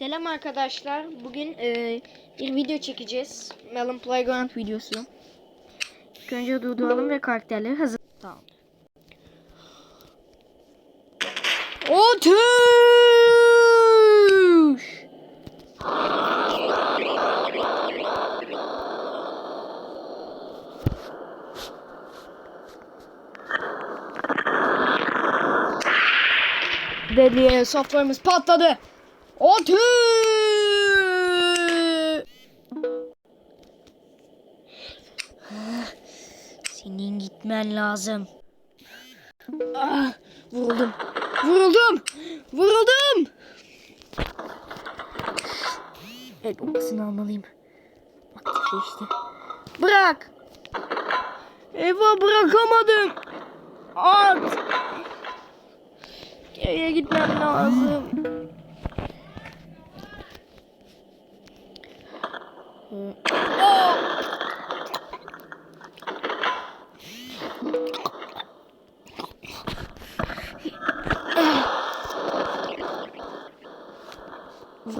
Selam arkadaşlar. Bugün e, bir video çekeceğiz. Melon Playground videosu. İlk önce durduralım ve karakterleri hazır. Tamam. Ateş! Ve diye soframız patladı. Ateş! Senin gitmen lazım. Ah, vuruldum. Vuruldum. Vuruldum. Evet okasını almalıyım. Aktifleşti. Bırak. Eva bırakamadım. At. Geriye gitmem lazım. Oh!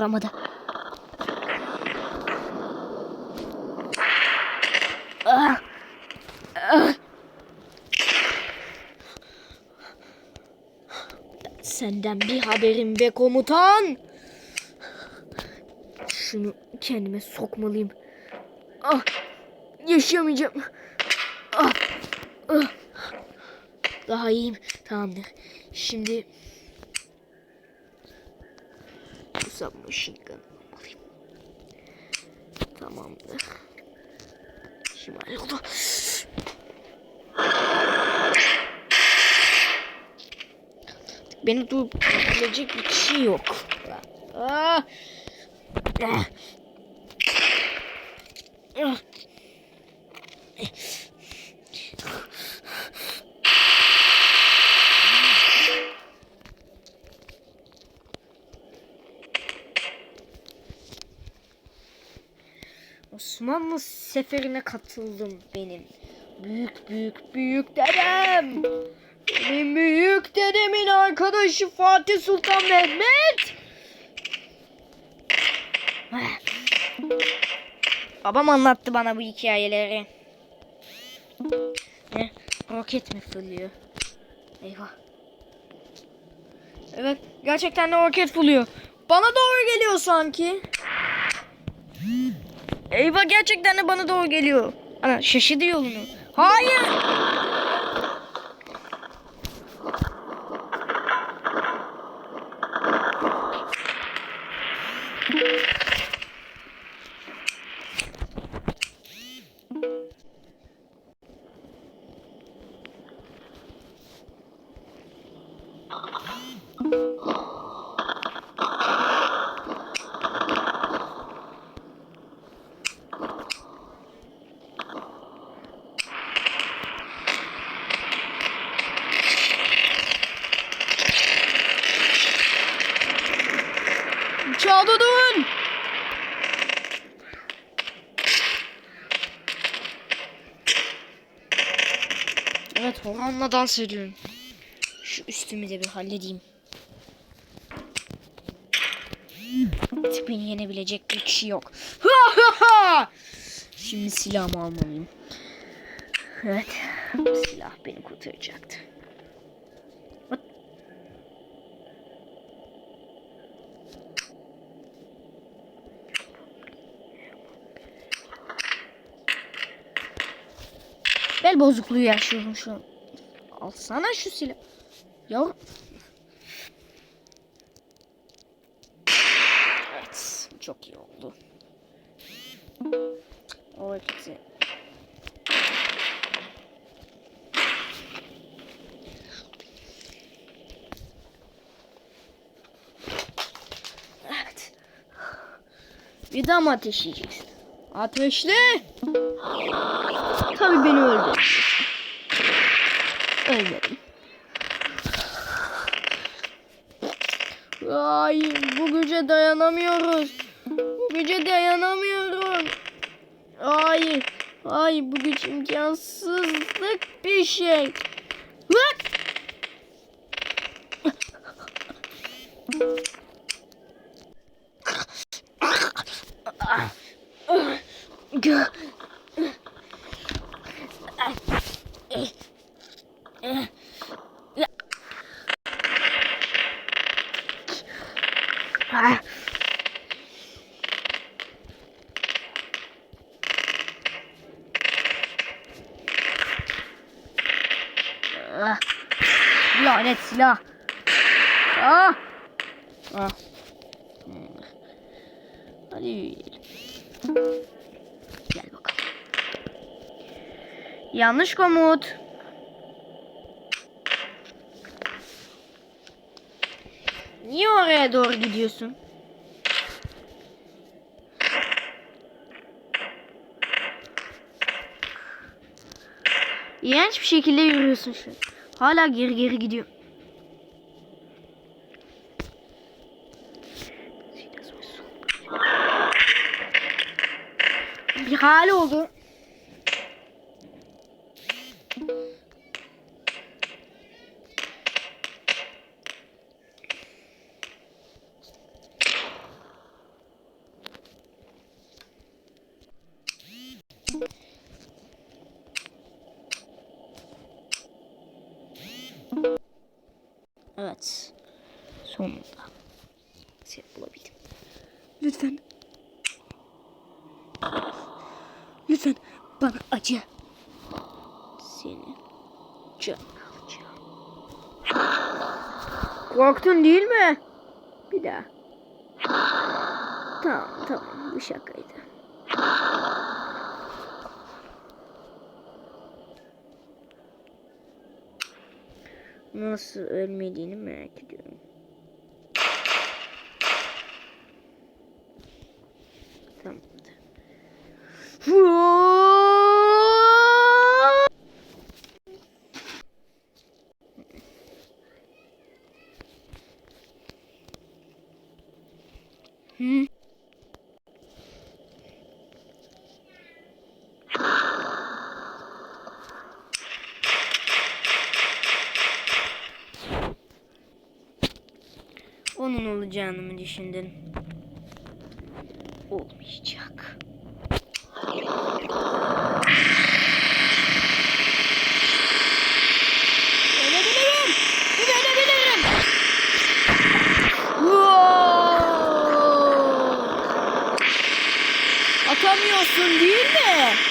Vuramadı. Senden bir haberim be komutan. Şunu kendime sokmalıyım. Ah! Yaşayamayacağım. Ah! Ah! Daha iyiyim. Tamamdır. Şimdi bu submachine gun almalıyım. Tamamdır. Şimal oldu. Beni durdurabilecek bir kişi yok. Ah! Ah! Ah! Osmanlı seferine katıldım benim. Büyük büyük büyük dedem. Benim büyük dedemin arkadaşı Fatih Sultan Mehmet. Babam anlattı bana bu hikayeleri. Ne? Roket mi fırlıyor? Eyvah. Evet, gerçekten de roket fırlıyor. Bana doğru geliyor sanki. Eyvah gerçekten de bana doğru geliyor. Ana şaşırdı yolunu. Hayır. Çağda dön. Evet Orhan'la dans ediyorum. Şu üstümü de bir halledeyim. Artık beni yenebilecek bir kişi yok. Şimdi silahımı almalıyım. Evet. Bu silah beni kurtaracaktı. Bel bozukluğu yaşıyorum şu an. Alsana şu silah. Ya. Evet. Çok iyi oldu. O ikisi. Evet. Bir daha mı ateşleyeceksin? Ateşle! Tabii beni öldüreceksin. Ölmedim. Ay bu güce dayanamıyoruz. Bu güce dayanamıyorum. Ay, ay bu güç imkansızlık bir şey. Bak. Lanet silah. Ah. Ah. Hadi. Gel bakalım. Yanlış komut. Oraya doğru gidiyorsun? İğrenç bir şekilde yürüyorsun şu. Hala geri geri gidiyor. Bir hali oldu. Evet. Sonunda. Seni bulabildim. Lütfen. Lütfen bana acı. Seni can alacağım. Korktun değil mi? Bir daha. Tamam tamam bu şakaydı. Nasıl ölmediğini merak ediyorum. Düşündün? Olmayacak. Ölebilirim. Ölebilirim. Atamıyorsun değil mi?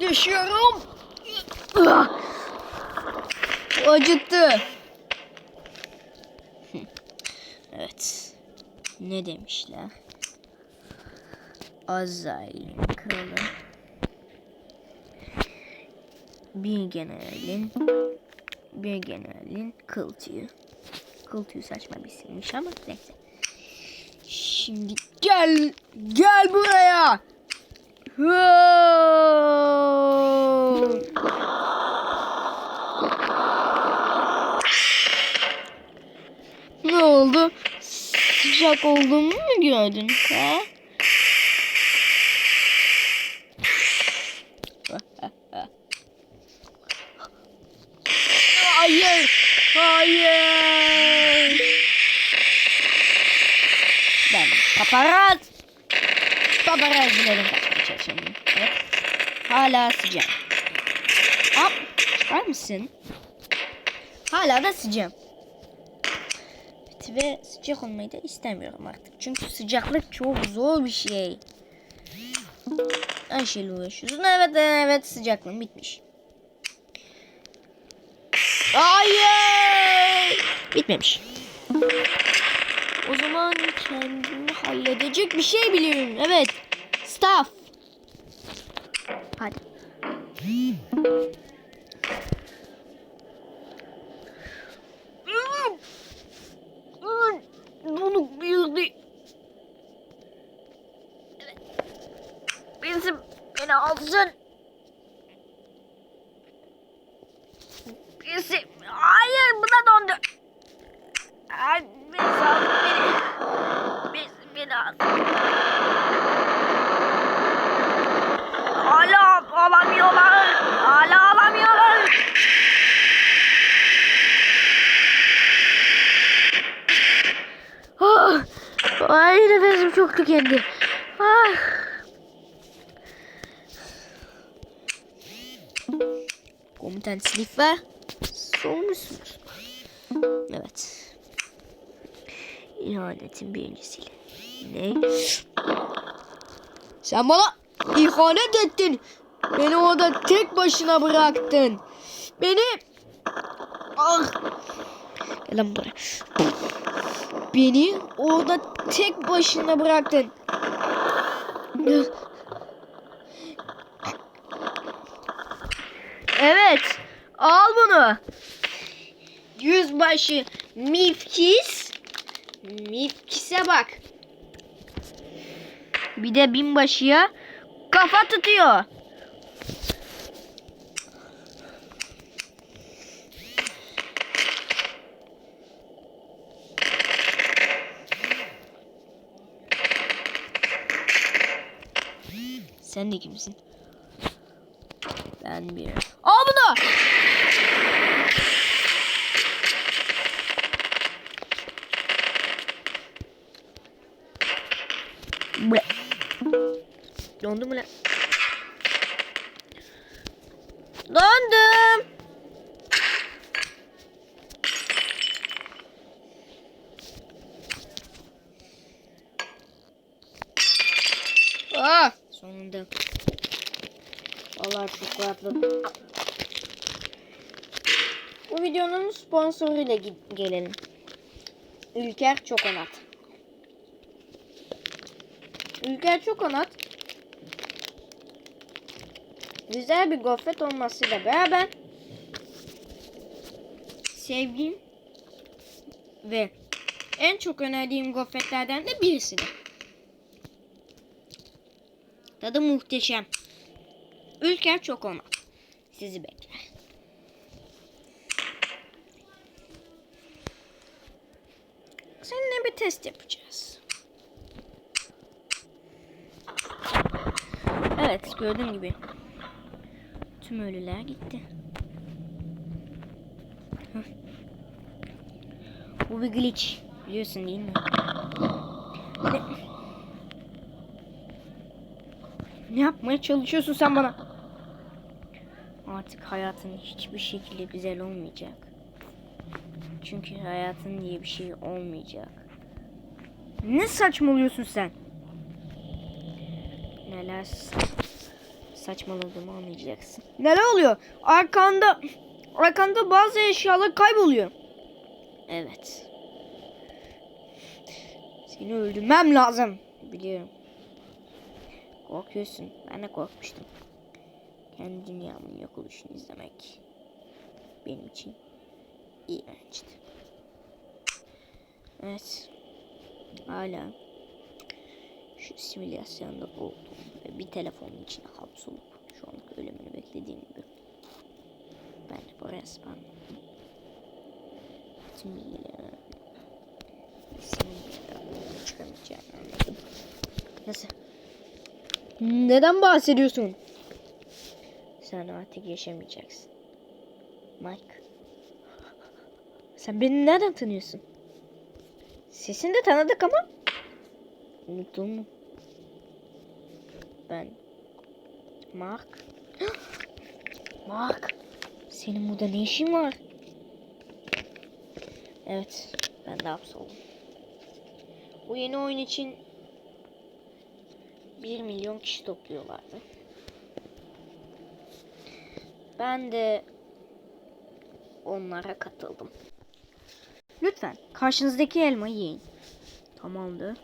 Düşüyorum. Acıttı. Evet. Ne demişler? Azrail'in kralı. Bir generalin bir generalin kıl tüyü. Kıl tüyü saçma bir isimmiş ama neyse. Şimdi gel gel buraya. Ne oldu? Sıcak olduğumu mu gördün? He? Hayır! Hayır! Ben paparaz! Paparazzilerin kaçmaya. Evet. Hala sıcak. Hop! Çıkar mısın? Hala da sıcak. Ve sıcak olmayı da istemiyorum artık. Çünkü sıcaklık çok zor bir şey. Her şeyle uğraşıyorsun. Evet evet sıcaklığım bitmiş. Hayır! Bitmemiş. O zaman kendimi halledecek bir şey biliyorum. Evet. Staff. Hadi. Bunu bildi. Evet. Bizim Beni alsın. Birisi. Hayır buna dondu. Ay, beni sal beni. Beni, beni al. Hala alamıyorlar. Hala alamıyorlar. Ah, nefesim çok tükendi. Ah. Komutan Sniffer soğumuşsunuz. Evet. İhanetin birincisiyle. Ne? Sen bana ihanet ettin. Beni orada tek başına bıraktın. Beni... Ah. Gel lan buraya. Beni orada tek başına bıraktın. Evet. Al bunu. Yüzbaşı Mifkis. Mifkis'e bak. Bir de binbaşıya kafa tutuyor. Sen de kimsin? Ben bir. Al bunu! Dondu mu lan? Videonun sponsoruyla ge- gelelim. Ülker Çokonat. Ülker Çokonat güzel bir gofret olmasıyla beraber sevdiğim ve en çok önerdiğim gofretlerden de birisidir. Tadı muhteşem. Ülker Çokonat sizi bekler. Seninle bir test yapacağız. Evet gördüğün gibi tüm ölüler gitti. Bu bir glitch biliyorsun değil mi? Ne, ne yapmaya çalışıyorsun sen bana? Artık hayatın hiçbir şekilde güzel olmayacak. Çünkü hayatın diye bir şey olmayacak. Ne saçmalıyorsun sen? Neler sa- saçmaladığımı anlayacaksın. Neler oluyor? Arkanda arkanda bazı eşyalar kayboluyor. Evet. Seni öldürmem lazım. Biliyorum. Korkuyorsun. Ben de korkmuştum. Kendi dünyamın yok oluşunu izlemek benim için iğrençti. Evet. Hala şu simülasyonda oldum ve bir telefonun içine hapsolup şu anlık ölümünü beklediğim gibi ben de bu resmen tüm bilgileri senin bir çıkamayacağını anladım. Nasıl? Neden bahsediyorsun? Sen artık yaşamayacaksın. Mike. Sen beni nereden tanıyorsun? Sesini de tanıdık ama. Unuttun mu? Ben. Mark. Mark. Senin burada ne işin var? Evet. Ben de hapsoldum. Bu yeni oyun için 1 milyon kişi topluyorlardı. Ben de onlara katıldım. Lütfen karşınızdaki elmayı yiyin. Tamamdır.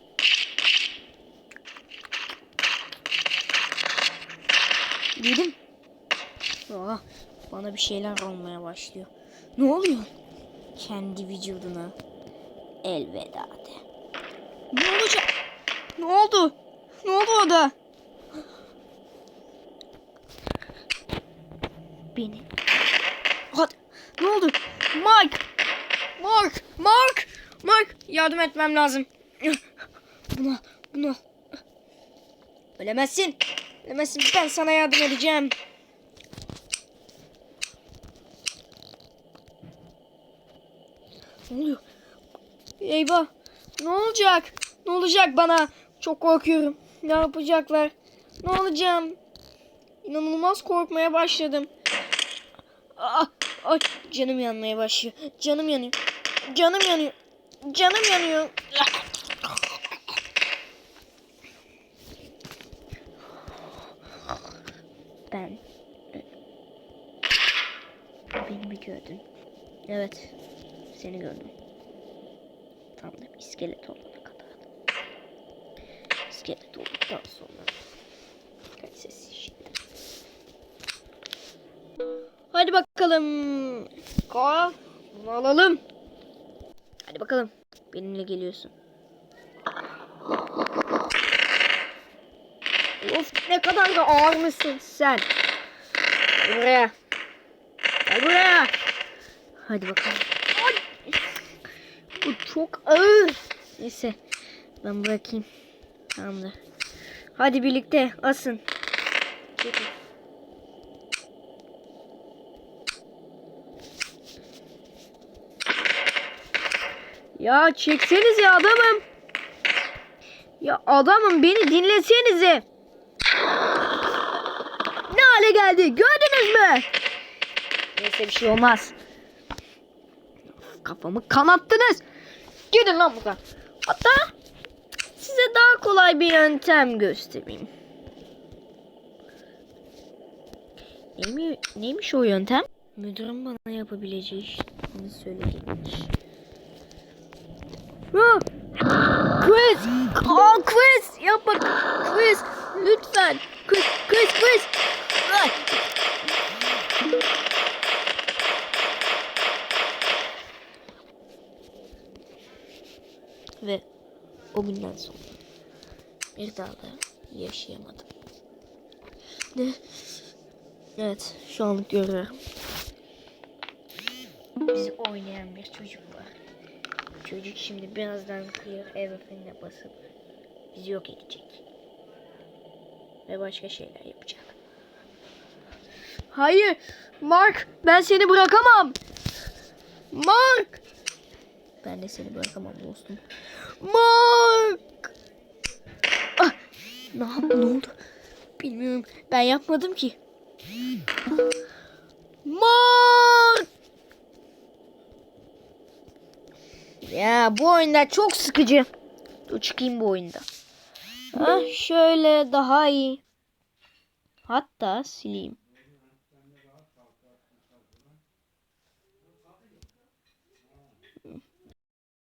Yedim. Aa, bana bir şeyler olmaya başlıyor. Ne oluyor? Kendi vücuduna elveda de. Ne olacak? Ne oldu? Ne oldu orada? beni. Hadi. Ne oldu? Mike. Mark. Mark. Mark. Yardım etmem lazım. Buna. Buna. Ölemezsin. Ölemezsin. Ben sana yardım edeceğim. Ne oluyor? Eyvah. Ne olacak? Ne olacak bana? Çok korkuyorum. Ne yapacaklar? Ne olacağım? İnanılmaz korkmaya başladım. Ah, ay, canım yanmaya başlıyor. Canım yanıyor. Canım yanıyor. Canım yanıyor. Ben Beni mi gördün? Evet. Seni gördüm. Tam da iskelet olana kadar. İskelet olduktan sonra. Kaç sessiz şimdi. Hadi bakalım. Ka, bunu alalım. Hadi bakalım. Benimle geliyorsun. Of ne kadar da ağır mısın sen? Buraya. Gel buraya. Hadi bakalım. Ay. Bu çok ağır. Neyse. Ben bırakayım. Tamamdır. Hadi birlikte asın. Çekin. Ya çekseniz ya adamım. Ya adamım beni dinlesenize. Ne hale geldi gördünüz mü? Neyse bir şey olmaz. Kafamı kanattınız. Gidin lan buradan. Hatta size daha kolay bir yöntem göstereyim. Neymiş, neymiş o yöntem? Müdürüm bana yapabileceği işini Quiz! Aa, quiz! Yapma! Quiz! Lütfen! Quiz! Quiz! Ay! Ve o günden sonra bir daha da yaşayamadım. Ne? Evet, şu anlık görüyorum. Bizi oynayan bir çocuk var. Çocuk şimdi birazdan kıyır ev efendine basıp bizi yok edecek. Ve başka şeyler yapacak. Hayır, Mark, ben seni bırakamam. Mark! Ben de seni bırakamam dostum. Mark! Ah, ne ne oldu? Bilmiyorum, ben yapmadım ki. Mark! Ya bu oyunda çok sıkıcı. Dur çıkayım bu oyunda. Ha, şöyle daha iyi. Hatta sileyim.